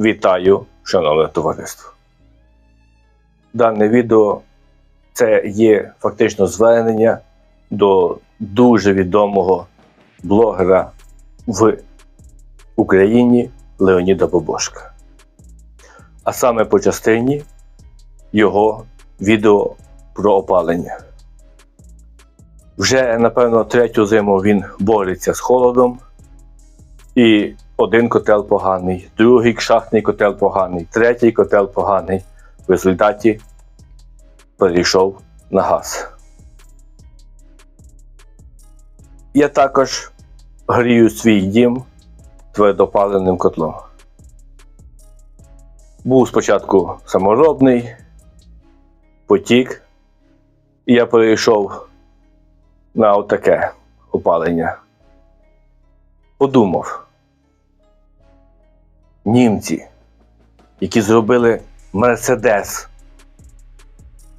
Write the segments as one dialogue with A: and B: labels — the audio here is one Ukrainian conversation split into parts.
A: Вітаю, шановне товариство. Дане відео це є фактично звернення до дуже відомого блогера в Україні Леоніда Бобошка. А саме по частині його відео про опалення. Вже, напевно, третю зиму він бореться з холодом. І один котел поганий, другий шахтний котел поганий, третій котел поганий. В результаті перейшов на газ. Я також грію свій дім твердопаленим котлом. Був спочатку саморобний, потік, і я перейшов на отаке опалення. Подумав, німці, які зробили Мерседес,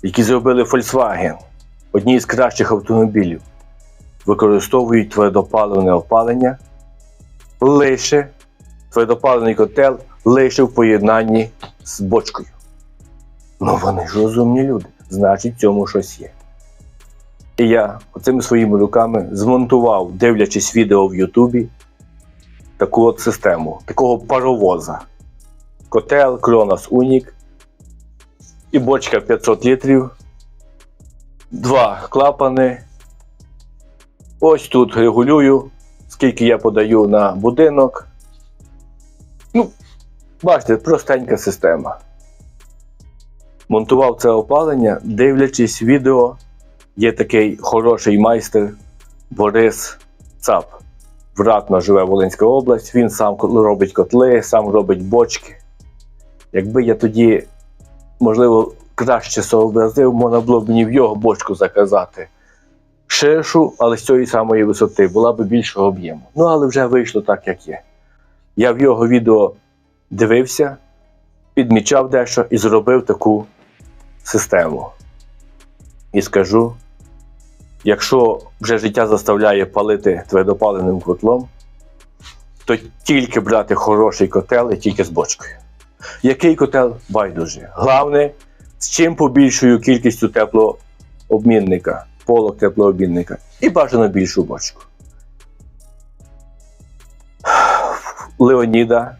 A: які зробили Volkswagen, одні з кращих автомобілів, використовують твердопаливне опалення лише твердопаливний котел лише в поєднанні з бочкою. Ну вони ж розумні люди, значить в цьому щось є. І я оцими своїми руками змонтував, дивлячись відео в Ютубі, таку от систему, такого паровоза. Котел Кронос Унік і бочка 500 літрів, два клапани. Ось тут регулюю, скільки я подаю на будинок. Ну, бачите, простенька система. Монтував це опалення, дивлячись відео, є такий хороший майстер Борис Цап. Вратно живе Волинська область, він сам робить котли, сам робить бочки. Якби я тоді, можливо, краще сообразив, можна було б мені в його бочку заказати. Ширшу, але з цієї самої висоти, була б більшого об'єму. Ну, але вже вийшло так, як є. Я в його відео дивився, підмічав дещо і зробив таку систему. І скажу, якщо вже життя заставляє палити твердопаленим котлом, то тільки брати хороший котел і тільки з бочкою. Який котел байдуже? Головне, з чим побільшою кількістю теплообмінника, полок теплообмінника і бажано більшу бочку. Леоніда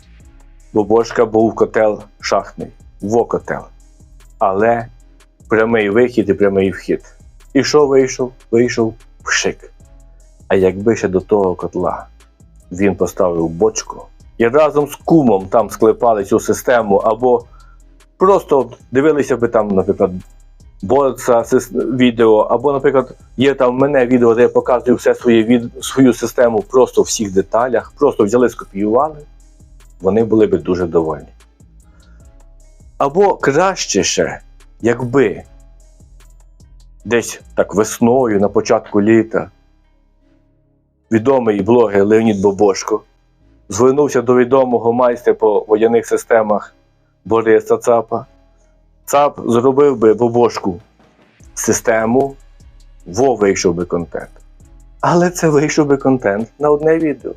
A: Бобошка був котел шахтний, вокотел. Але прямий вихід і прямий вхід. І що вийшов? Вийшов пшик. А якби ще до того котла він поставив бочку і разом з кумом там склепали цю систему, або просто дивилися би там, наприклад, Борца сис- відео, або, наприклад, є там в мене відео, де я показую все своє від... свою систему просто в всіх деталях, просто взяли, скопіювали, вони були би дуже довольні. Або краще ще, якби десь так весною, на початку літа, відомий блогер Леонід Бобошко звернувся до відомого майстра по водяних системах Бориса Цапа. ЦАП зробив би Бобошку систему, во вийшов би контент. Але це вийшов би контент на одне відео.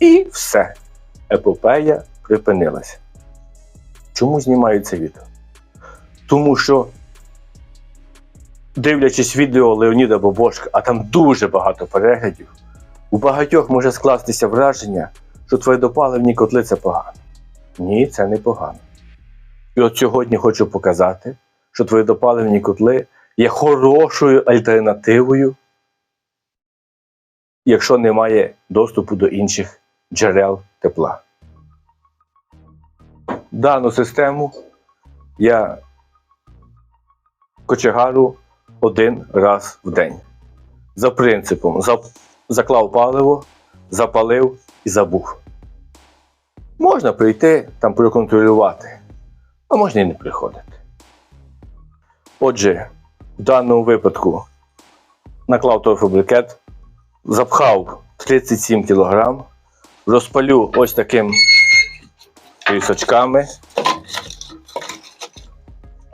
A: І все. Епопея припинилася. Чому знімаю це відео? Тому що, дивлячись відео Леоніда Бобошка, а там дуже багато переглядів, у багатьох може скластися враження, що твердопаливні котли це погано. Ні, це не погано. І от сьогодні хочу показати, що твердопаливні котли є хорошою альтернативою, якщо немає доступу до інших джерел тепла. Дану систему я кочегару один раз в день. За принципом заклав паливо, запалив і забув. Можна прийти там проконтролювати а можна і не приходити. Отже, в даному випадку наклав торфобрикет, запхав 37 кг, розпалю ось таким трісочками.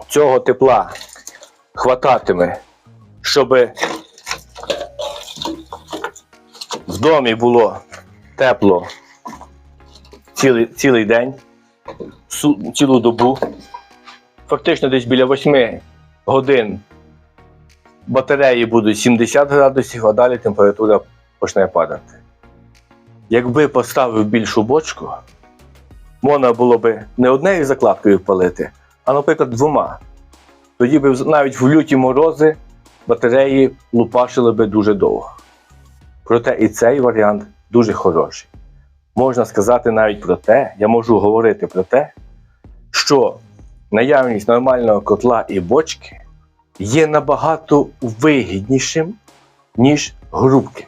A: Цього тепла хвататиме, щоб в домі було тепло цілий, цілий день цілу добу. Фактично десь біля 8 годин батареї будуть 70 градусів, а далі температура почне падати. Якби поставив більшу бочку, можна було би не однією закладкою палити, а, наприклад, двома. Тоді б навіть в люті морози батареї лупашили би дуже довго. Проте і цей варіант дуже хороший. Можна сказати навіть про те, я можу говорити про те, що наявність нормального котла і бочки є набагато вигіднішим, ніж грубки.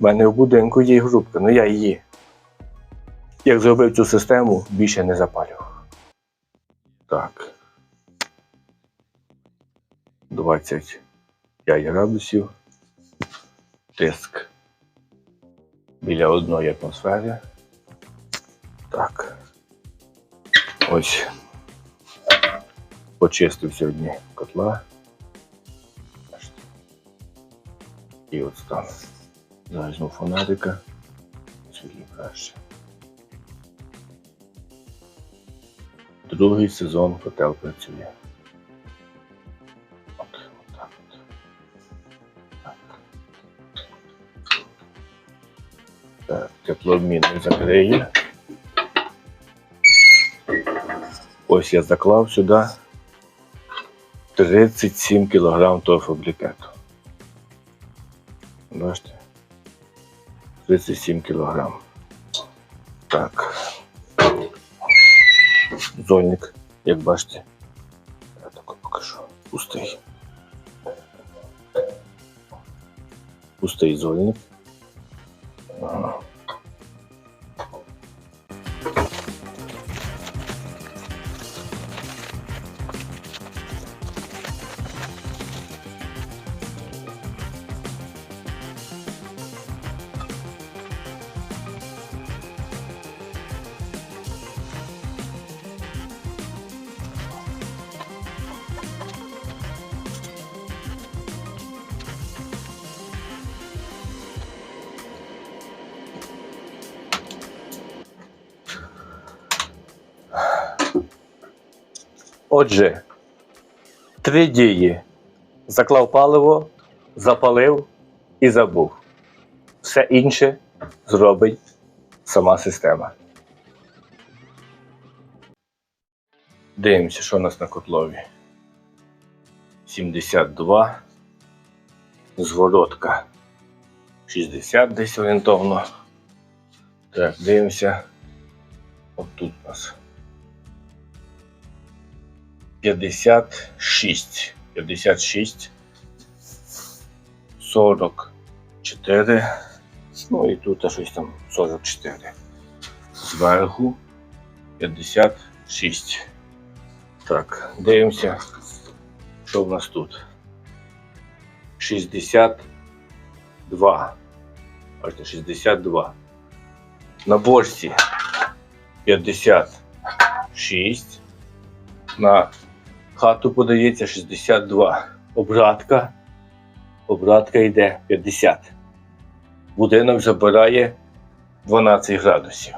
A: У мене в будинку є грубка, але я її. Як зробив цю систему, більше не запалював. Так. 25 градусів. Тиск біля одної атмосфери. Так. Ось. Почистив сьогодні котла. І от. Зараз візьму фонарика. Світлі краще. Другий сезон котел працює. Теплообмінник закриє. Ось я заклав сюди 37 кг торфобрикету. Бачите? 37 кг. Так. Зольник, як бачите. Я так покажу. Пустий. Пустий зольник. Отже, три дії. Заклав паливо, запалив і забув. Все інше зробить сама система. Дивимося, що у нас на котлові. 72. Зворотка. 60 десь орієнтовно. Так, дивимося. От тут у нас. 56. 56. 44. Ну і тут щось там 44. Зверху 56. Так, дивимося, що в нас тут. 62. Бачите, 62. На борщі 56. На хату подається 62. Обратка. Обратка йде 50. Будинок забирає 12 градусів.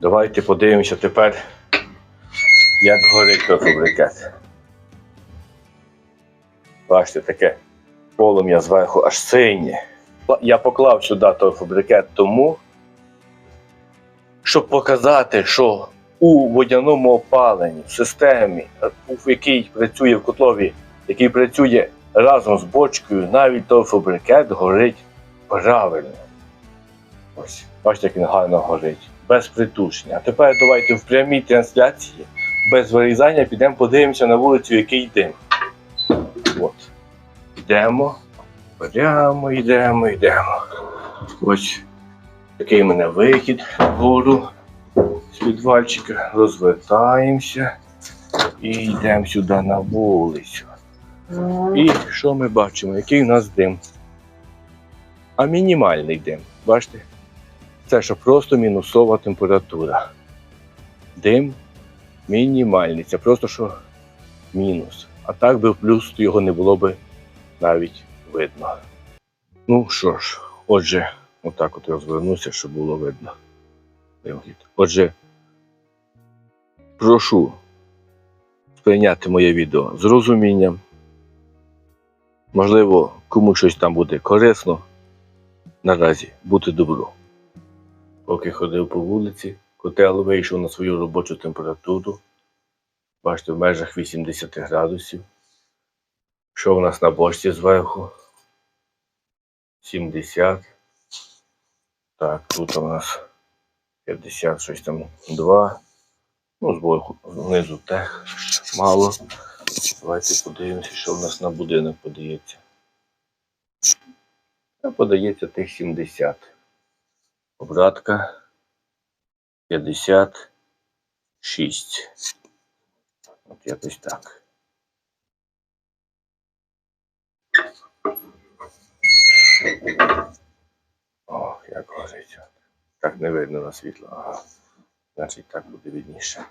A: Давайте подивимося тепер, як горить торфобрикет. Бачите, таке полум'я зверху аж синє. Я поклав сюди торфобрикет тому, щоб показати, що у водяному опаленні, в системі, в якій працює в котлові, який працює разом з бочкою, навіть торфобрикет горить правильно. Ось, бачите, як він гарно горить, без притушення. А тепер давайте в прямій трансляції, без вирізання, підемо подивимося на вулицю, який дим. От. Йдемо, прямо йдемо, йдемо. Ось такий у мене вихід вгору підвальчика. Розвертаємося і йдемо сюди на вулицю. І що ми бачимо? Який у нас дим? А мінімальний дим. Бачите? Це що просто мінусова температура. Дим мінімальний. Це просто що мінус. А так би в плюс його не було би навіть видно. Ну що ж, отже, отак от розвернуся, щоб було видно. Отже, прошу сприйняти моє відео з розумінням. Можливо, комусь щось там буде корисно. Наразі бути добро. Поки ходив по вулиці, котел вийшов на свою робочу температуру. Бачите, в межах 80 градусів. Що у нас на бочці зверху? 70. Так, тут у нас 50, щось там 2. Ну, збоку, знизу тех мало. Давайте подивимося, що в нас на будинок подається. А подається тих 70. Обратка 56. От якось так. Ох, як горить. Так не видно на світло. Ага. Значить так буде видніше.